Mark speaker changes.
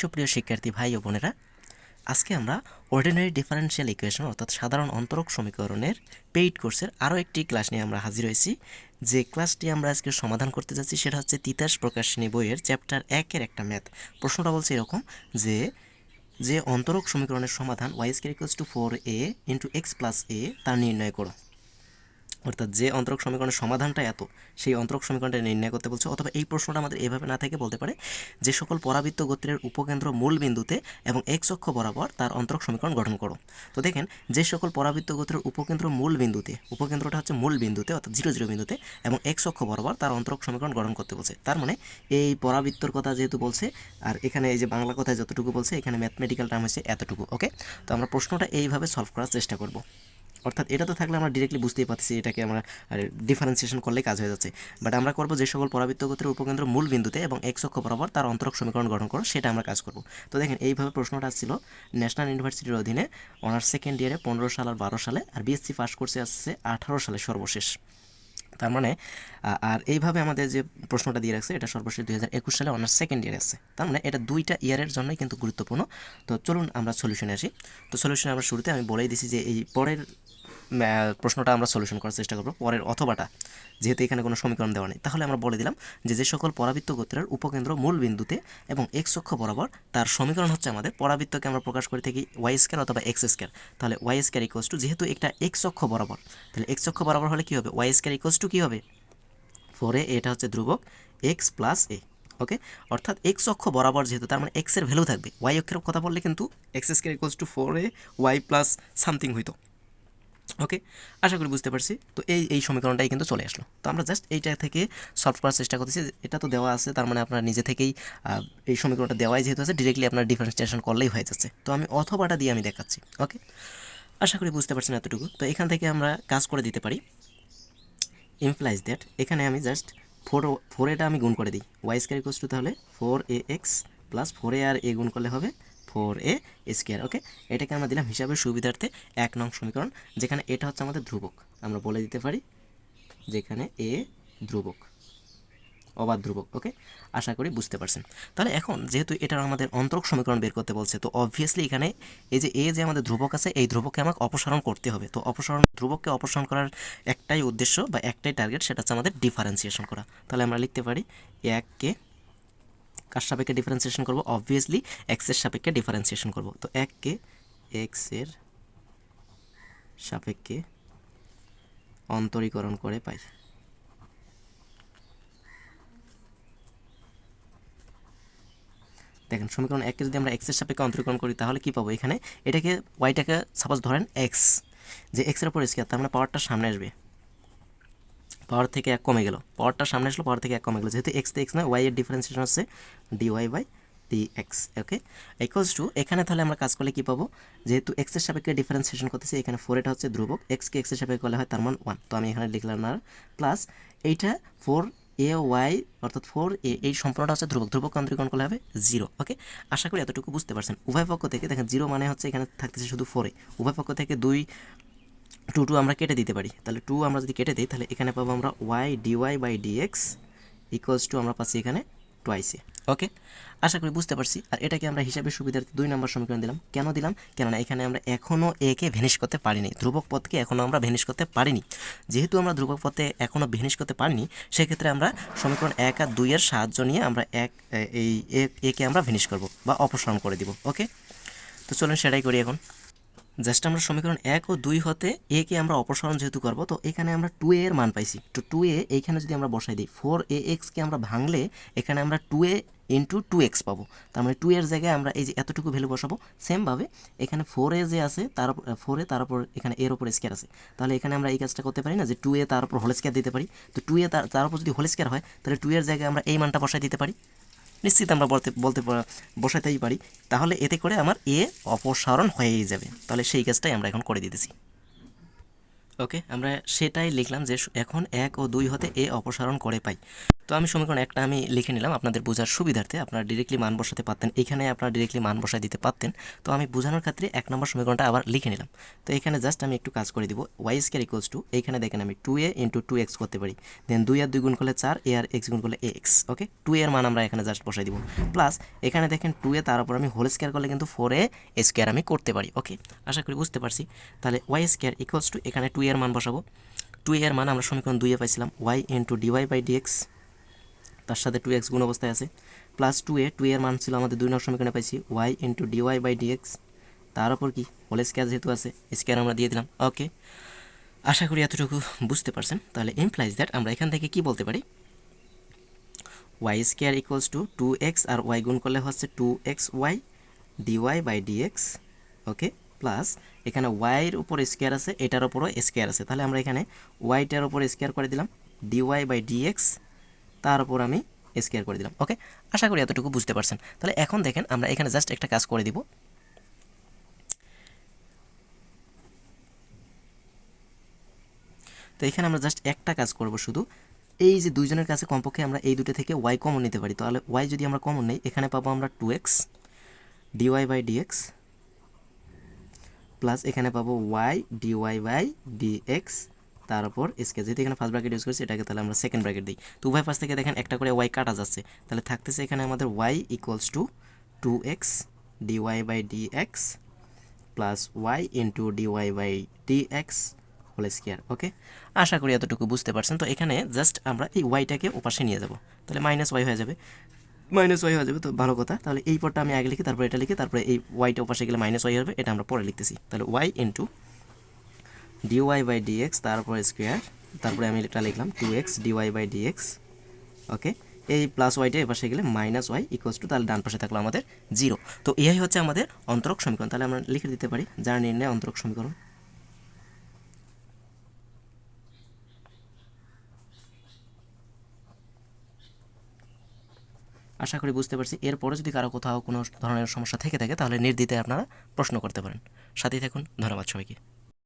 Speaker 1: সুপ্রিয় শিক্ষার্থী ভাই ও বোনেরা, আজকে আমরা অর্ডিনারি ডিফারেন্সিয়াল ইকুয়েশন অর্থাৎ সাধারণ অন্তরক সমীকরণের পেইড কোর্সের আরও একটি ক্লাস নিয়ে আমরা হাজির হয়েছি। যে ক্লাসটি আমরা আজকে সমাধান করতে যাচ্ছি সেটা হচ্ছে তিতাস প্রকাশনী বইয়ের চ্যাপ্টার একের একটা ম্যাথ প্রশ্নটা বলছে এরকম যে যে অন্তরক সমীকরণের সমাধান Y square equals to four a into X plus a তা নির্ণয় করো। অর্থাৎ যে অন্তরক সমীকরণের সমাধানটা এত, সেই অন্তরক সমীকরণটা নির্ণয় করতে বলছে, অথবা এই প্রশ্নটা আমাদের এভাবে না থেকে বলতে পারে, যে সকল পরাবৃত্ত গোত্রের উপকেন্দ্র মূল বিন্দুতে এবং এক্স অক্ষ বরাবর তার অন্তরক সমীকরণ গঠন করো। তো দেখেন, যে সকল পরাবৃত্ত গোত্রের উপকেন্দ্র মূল বিন্দুতে, উপকেন্দ্রটা হচ্ছে মূল বিন্দুতে, অর্থাৎ জিরো জিরো বিন্দুতে, এবং এক্স অক্ষ বরাবর তার অন্তরক সমীকরণ গঠন করতে বলছে। তার মানে এই পরাবৃত্তর কথা যেহেতু বলছে, আর এখানে এই যে বাংলা কথায় যতটুকু বলছে, এখানে ম্যাথমেটিক্যাল টার্ম হচ্ছে এতটুকু ওকে তো আমরা প্রশ্নটা এইভাবে সলভ করার চেষ্টা করব। অর্থাৎ এটা তো থাকলে আমরা ডিরেক্টলি বুঝতেই পারছি এটাকে আমরা ডিফারেন্সিয়েশন করলেই কাজ হয়ে যাচ্ছে। বাট আমরা করব যে সকল পরাবৃত্ত গোত্রের উপকেন্দ্র মূল বিন্দুতে এবং এক অক্ষ বরাবর তার অন্তরক সমীকরণ গঠন করো, সেটা আমরা কাজ করব। তো দেখেন, এইভাবে প্রশ্নটা আসছিল ন্যাশনাল ইউনিভার্সিটির অধীনে অনার্স সেকেন্ড ইয়ারে পনেরো সাল আর বারো সালে, আর বিএসসি পাস কোর্সে আসছে আঠারো সালে সর্বশেষ। তার মানে আর এইভাবে আমাদের যে প্রশ্নটা দিয়ে রাখছে, এটা সর্বশেষ দুই হাজার একুশ সালে অনার্স সেকেন্ড ইয়ারে আসছে। তার মানে এটা দুইটা ইয়ারের জন্যই কিন্তু গুরুত্বপূর্ণ। তো চলুন আমরা সলিউশনে আসি। তো সলিউশনে আমরা শুরুতে আমি বলেই দিছি যে এই পরের প্রশ্নটা আমরা সলিউশন করার চেষ্টা করব পরের অথবাটা। যেহেতু এখানে কোনো সমীকরণ দেওয়া নেই, তাহলে আমরা বলে দিলাম যে যে সকল পরাবৃত্ত গোত্রের উপকেন্দ্র মূল বিন্দুতে এবং এক্স অক্ষ বরাবর তার সমীকরণ হচ্ছে আমাদের পরাবৃত্তকে আমরা প্রকাশ করে থাকি ওয়াই স্কোয়ার অথবা এক্স স্কোয়ার তাহলে ওয়াই স্কোয়ার ইকোয়াস টু যেহেতু একটা এক্স অক্ষ বরাবর, তাহলে এক্স অক্ষ বরাবর হলে কী হবে? ওয়াই স্কোয়ার ইকোয়াস টু কী হবে? ফোর এটা হচ্ছে ধ্রুবক এক্স প্লাস এ ওকে অর্থাৎ এক্স অক্ষ বরাবর যেহেতু তার মানে এক্সের ভ্যালু থাকবে ওয়াই অক্ষের কথা বললে কিন্তু X square equals to four Y plus something হইতো। ওকে? আশা করি বুঝতে পারছি। তো এই এই সমীকরণটাই কিন্তু চলে আসলো। তো আমরা জাস্ট এইটা থেকে সলভ করার চেষ্টা করতেছি। এটা তো দেওয়া আছে, তার মানে আপনার নিজে থেকেই এই সমীকরণটা দেওয়াই যেহেতু আছে ডিরেক্টলি আপনার ডিফারেন্সিয়েশন করলেই হয়ে যাচ্ছে। তো আমি অথবাটা দিয়ে আমি দেখাচ্ছি, ওকে? আশা করি বুঝতে পারছেন এতটুকু। তো এখান থেকে আমরা কাজ করে দিতে পারি। ইমপ্লাইজ দ্যাট এখানে আমি জাস্ট ফোর ফোর এটা আমি গুণ করে দিই। ওয়াই স্কোয়ার ইকোয়াস টু তাহলে four a X plus four a R a গুণ করলে হবে ফোর এ স্কোয়ার ওকে এটাকে আমরা দিলাম হিসাবের সুবিধার্থে এক নং সমীকরণ, যেখানে এটা হচ্ছে আমাদের ধ্রুবক। আমরা বলে দিতে পারি যেখানে এ ধ্রুবক, অবাধ ধ্রুবক ওকে আশা করি বুঝতে পারছেন। তাহলে এখন যেহেতু এটা আমাদের অন্তরক সমীকরণ বের করতে বলছে, তো অবভিয়াসলি এখানে এই যে এ যে আমাদের ধ্রুবক আছে, এই ধ্রুবককে আমাকে অপসারণ করতে হবে। তো অপসারণ, ধ্রুবককে অপসারণ করার একটাই উদ্দেশ্য বা একটাই টার্গেট সেটা হচ্ছে আমাদের ডিফারেন্সিয়েশন করা। তাহলে আমরা লিখতে পারি এককে কার সাপেক্ষে ডিফারেন্সিয়েশন করব? অবভিয়াসলি এক্সের সাপেক্ষে ডিফারেন্সিয়েশন করব। তো এককে এক্সের সাপেক্ষে অন্তরীকরণ করে পাই। দেখেন, সমীকরণ এককে যদি আমরা এক্সের সাপেক্ষে অন্তরীকরণ করি, তাহলে কি পাবো? এখানে এটাকে ওয়াইটাকে সাপোজ ধরেন এক্স যে এক্সের উপর স্কোয়ার তার মানে পাওয়ারটা সামনে আসবে। পাওয়ার থেকে এক কমে গেল। পাওয়ারটা সামনে আসলো, পাওয়ার থেকে এক কমে গেল। যেহেতু এক্স এক্স না ওয়াই এর ডিফারেন্সিয়েশন হচ্ছে D Y by D X okay equals to এখানে তাহলে আমরা কাজ করলে কি পাবো? যেহেতু এক্সের সাপেক্ষে ডিফারেন্সিয়েশন করতেছি, এখানে ফোর এটা হচ্ছে ধ্রুবক। এক্সকে এক্সের সাপেক্ষে করলে হয় তার মান ওয়ান তো আমি এখানে লিখলাম না প্লাস এইটা ফোর এ ওয়াই অর্থাৎ ফোর এ এই সম্পূর্ণটা হচ্ছে ধ্রুবক। ধ্রুবক অন্তরীকরণ করলে হবে জিরো ওকে আশা করি এতটুকু বুঝতে পারছেন। উভয় পক্ষ থেকে দেখেন জিরো মানে হচ্ছে এখানে থাকতেছে শুধু ফোরে উভয় পক্ষ থেকে দুই টু টু আমরা কেটে দিতে পারি। তাহলে টু আমরা যদি কেটে দিই, তাহলে এখানে পাবো আমরা y d y by d x equals to আমরা পাচ্ছি এখানে টোয়াইসে ওকে আশা করি বুঝতে পারছি। আর এটাকে আমরা হিসাবে সুবিধার্থে দুই নম্বর সমীকরণ দিলাম। কেন দিলাম? কেননা এখানে আমরা এখনও একে ভেনিশ করতে পারিনি। ধ্রুবক পথকে এখনও আমরা ভেনিশ করতে পারিনি। যেহেতু আমরা ধ্রুবক পথে এখনও ভেনিশ করতে পারিনি, সেক্ষেত্রে আমরা সমীকরণ এক আর দুইয়ের সাহায্য নিয়ে আমরা এক, এই একে আমরা ভেনিশ করব বা অপসারণ করে দিব। ওকে তো চলুন সেটাই করি এখন। জাস্ট আমরা সমীকরণ এক ও দুই হতে এ কে আমরা অপসারণ যেহেতু করব, তো এখানে আমরা টু এর মান পাইছি। তো টু এ এইখানে যদি আমরা বসাই দিই ফোর এ এক্সকে আমরা ভাঙলে এখানে আমরা two a into two x পাবো। তার মানে টু এর জায়গায় আমরা এই যে এতটুকু ভ্যালু বসাবো সেমভাবে এখানে ফোর এ যে আছে, তার ফোর তার উপর এখানে এর উপর স্কোয়ার আছে। তাহলে এখানে আমরা এই কাজটা করতে পারি না যে টু এ তার উপর হোল স্কোয়ার দিতে পারি। তো টু এ তার তার উপর যদি হোল স্কোয়ার হয়, তাহলে টু এর জায়গায় আমরা এই মানটা বসাই দিতে পারি। নিশ্চিত আমরা বলতে বলতে বসাতেই পারি। তাহলে এতে করে আমার এ অপসারণ হয়েই যাবে। তাহলে সেই কাজটাই আমরা এখন করে দিতেছি। ওকে, আমরা সেটাই লিখলাম যে এখন এক ও দুই হতে এ অপসারণ করে পাই। তো আমি সমীকরণ একটা আমি লিখে নিলাম, আপনাদের বোঝার সুবিধার্থে। আপনারা ডিরেক্টলি মান বসাতে পারতেন। এখানে আপনারা ডিরেক্টলি মান বসায় দিতে পারতেন। তো আমি বোঝানোর ক্ষেত্রে এক নম্বর সমীকরণটা আবার লিখে নিলাম। তো এখানে জাস্ট আমি একটু কাজ করে দিব। ওয়াই স্কোয়ার ইকুয়ালস টু এইখানে দেখেন আমি two a into two x করতে পারি। দেন দুই আর দুই গুণ করলে চার এ আর এক্স গুণ করলে এ এক্স ওকে? টু এর মান আমরা এখানে জাস্ট বসাই দিব। প্লাস এখানে দেখেন টু এ তার উপর আমি হোল স্কোয়ার করলে কিন্তু ফোর এ স্কোয়ার আমি করতে পারি, ওকে? আশা করি বুঝতে পারছি। তাহলে ওয়াই স্কোয়ার ইকুয়ালস টু এখানে টু এর মান বসাবো। টু এর মান আমরা সমীকরণ দুইয়ে পাইছিলাম। Y into d y by d x তার সাথে টু এক্স গুণ অবস্থায় আছে। প্লাস টু এ টু এর মান ছিল আমাদের দুই নম্বর সমীকরণে পাইছি। Y into d y by d x তার উপর কি? হোল স্কোয়ার যেহেতু আছে স্কোয়ার আমরা দিয়ে দিলাম। ওকে আশা করি এতটুকু বুঝতে পারছেন। তাহলে ইমপ্লাইজ দ্যাট আমরা এখান থেকে কি বলতে পারি? Y square equals to two x R y গুণ করলে হচ্ছে two x y d y by d x okay plus এখানে ওয়াইয়ের উপর স্কোয়ার আছে, এটার উপরও স্কোয়ার আছে। তাহলে আমরা এখানে ওয়াইটার উপর স্কোয়ার করে দিলাম ডিওয়াই বাই ডিএক্স তার উপর আমি স্কোয়ার করে দিলাম ওকে আশা করি এতটুকু বুঝতে পারছেন। তাহলে এখন দেখেন আমরা এখানে জাস্ট একটা কাজ করে দিব। তো এখানে আমরা জাস্ট একটা কাজ করব শুধু। এই যে দুইজনের কাছে কমপক্ষে আমরা এই দুটো থেকে ওয়াই কমন নিতে পারি। তাহলে ওয়াই যদি আমরা কমন নেই, এখানে পাবো আমরা two x d y by d x plus এখানে পাবো ওয়াই ডিওয়াই বাই ডিএক্স তার উপর স্কেচ যেহেতু এখানে ফার্স্ট ব্র্যাকেট ইউজ করছি, এটাকে তাহলে আমরা সেকেন্ড ব্র্যাকেট দিই। তো উভয় পাশ থেকে দেখেন একটা করে ওয়াই কাটা যাচ্ছে। তাহলে থাকতেছে এখানে আমাদের y equals to two x d y by d x plus y into d y by d x whole square okay আশা করি এতটুকু বুঝতে পারছেন। তো এখানে জাস্ট আমরা এই ওয়াইটাকে ওপাশে নিয়ে যাব। তাহলে মাইনাস ওয়াই হয়ে যাবে। মাইনাস ওয়াই হয়ে যাবে, তো ভালো কথা। তাহলে এই পরটা আমি আগে লিখি, তারপরে এটা লিখি, তারপরে এই ওয়াইটা ওপাশে গেলে মাইনাস ওয়াই হবে, এটা আমরা পরে লিখতেছি। তাহলে y into d y by d x তারপর স্কোয়ার তারপরে আমি এটা লিখলাম two x d y by d x okay এই প্লাস ওয়াইটা এপাশে গেলে মাইনাস ওয়াই ইকুয়ালস টু তাহলে ডান পাশে থাকল আমাদের জিরো তো এই হচ্ছে আমাদের অন্তরক সমীকরণ। তাহলে আমরা লিখে দিতে পারি, যার নির্ণয় অন্তরক সমীকরণ। আশা করি বুঝতে পারছি। এরপরে যদি কারও কোথাও কোনো ধরনের সমস্যা থেকে থাকে, তাহলে নির্দ্বিধায় আপনারা প্রশ্ন করতে পারেন। সাথেই থাকুন। ধন্যবাদ সবাইকে।